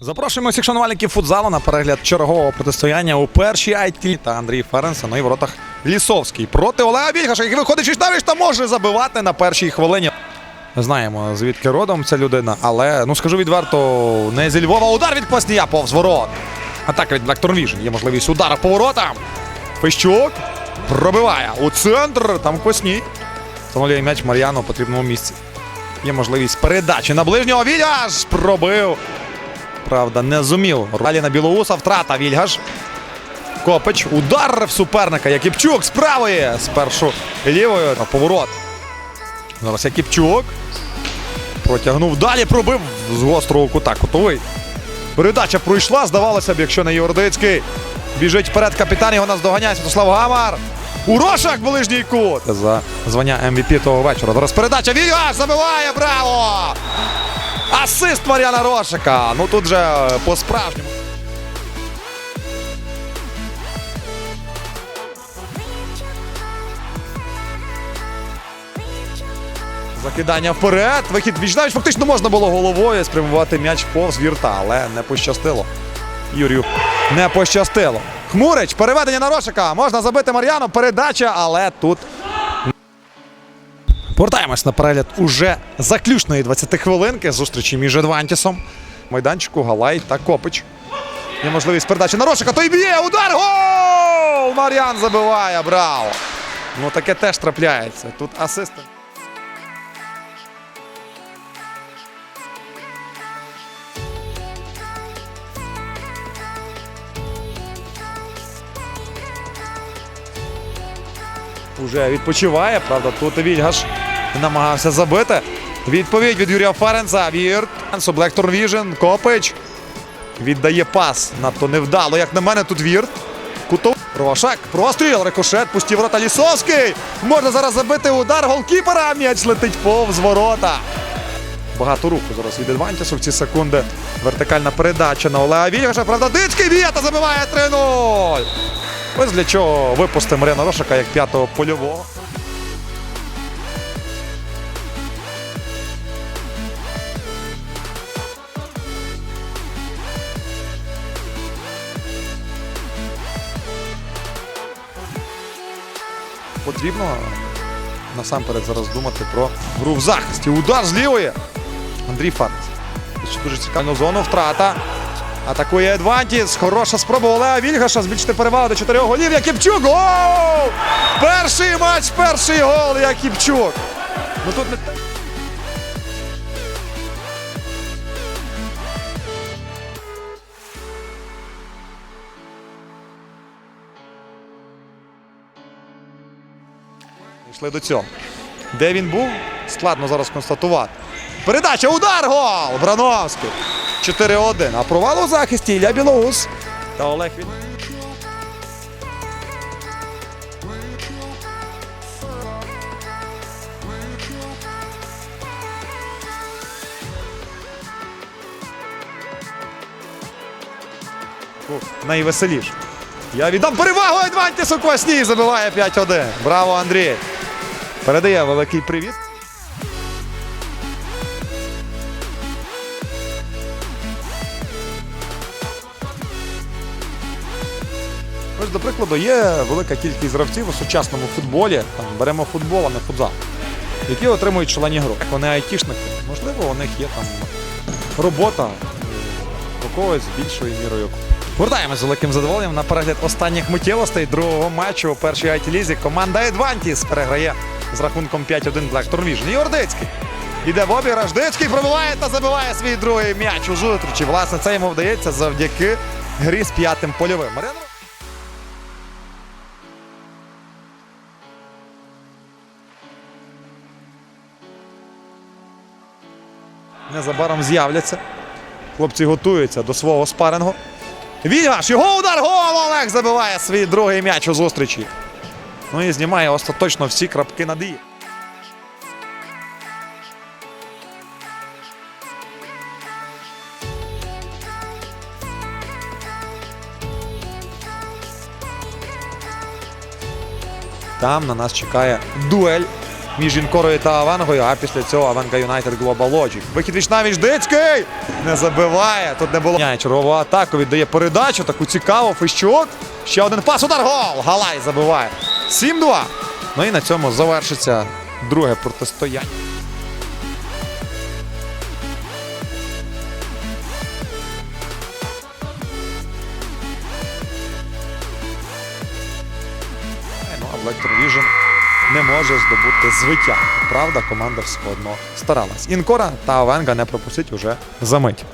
Запрошуємо всіх шанувальників футзалу на перегляд чергового протистояння у першій айті та Андрій Ференсен. Ну і воротах Лісовський проти Олега Вільгаша, який виходить Шіштавіш та може забивати на першій хвилині. Знаємо, звідки родом ця людина, але ну скажу відверто, не зі Львова. Удар від Кваснія повз ворот. Атака від Black Vision. Є можливість удара по воротам. Фещук пробиває у центр. Там Квасній. Встановлює м'яч Мар'яну у потрібному місці. Є можливість передачі на ближнього. Вільгаш пробив. Правда, не зумів. Далі на Білоуса втрата Вільгаш. Копич. Удар в суперника. Якіпчук з. Спершу лівою. А поворот. Зараз Якіпчук. Протягнув далі, пробив з гострого кута. Кутовий. Передача пройшла. Здавалося б, якщо не Юрдицький. Біжить вперед капітан, його наздоганяє Святослав Гамар. Урошак ближній кут. За звання МВП того вечора. Зараз передача. Вільгаш забиває. Браво! Асист Мар'яна Рошика. Ну тут же е, по-справжньому. Закидання вперед. Вихід Вічнавіч. Фактично можна було головою спрямувати м'яч повз вірта, але не пощастило. Юрію не пощастило. Хмурич, переведення на Рошика. Можна забити Мар'яну. Передача, але тут Повертаємось на перегляд уже заключної 20 хвилинки зустрічі між Адвантісом. Майданчику Галай та Копич. Є можливість передачі на Рошика. Той б'є! Удар! Гол! Мар'ян забиває. Браво! Ну таке теж трапляється. Тут асистент. Уже відпочиває. Правда, тут Вільгаш намагався забити. Відповідь від Юрія Ференца. Вірт. Black Vision. Копич. Віддає пас. Надто невдало. Як на мене, тут Вірт. Кутов. Рошак. Простріл. Рикошет. Пусті ворота Лісовський. Можна зараз забити удар голкіпера. М'яч летить повз ворота. Багато руху зараз від Адвантісу в ці секунди. Вертикальна передача на Олега Вільгаша. Правда, Дицький б'є та забиває 3-0. Ось для чого випустив Мар'яна Рошика як п'ятого польового. Потрібно насамперед зараз думати про гру в захисті. Удар з лівої. Андрій Фарц. Ще дуже цікаво зону. Втрата. Атакує Едвантіс. Хороша спроба Олега Вільгаша збільшити перевагу до чотирьох голів. Якіпчук. Гол! Перший матч, перший гол Якіпчук. Ну тут не Йшли до цього. Де він був? Складно зараз констатувати. Передача, удар, гол! Брановський. 4-1. А провал у захисті Ілля Білоус. Та Олег він. Найвеселіше. Я віддам перевагу Едвантісу Квасній. Забиває 5-1. Браво, Андрій. Передає великий привіт. Ось, до прикладу, є велика кількість гравців у сучасному футболі. Там беремо футбол, а не футзал, які отримують шалені гроші. Вони айтішники. Можливо, у них є там робота у когось більшою мірою. Вертаємось з великим задоволенням на перегляд останніх миттєвостей другого матчу у першій айті лізі. Команда Едвантіс переграє з рахунком 5-1 Black Vision. Юрдицький. Іде в обіграш. Дицький пробиває та забиває свій другий м'яч у зустрічі. Власне, це йому вдається завдяки грі з п'ятим польовим. Незабаром з'являться. Хлопці готуються до свого спарингу. Вільгаш, його удар, гол! Олег забиває свій другий м'яч у зустрічі. Ну і знімає остаточно всі крапки над «і». Там на нас чекає дуель між Інкорою та Авангою, а після цього Аванга Юнайтед Global Logic. Вихід віч навіч Дицький! Не забиває. Тут не було. Чергову атаку, віддає передачу, таку цікаву. Фищук. Ще один пас, удар, гол! Галай забиває. 7-2. Ну і на цьому завершиться друге протистояння. Ну, а Black Vision не може здобути звиття. Правда, команда все одно старалась. Інкора та Авенга не пропустить уже за мить.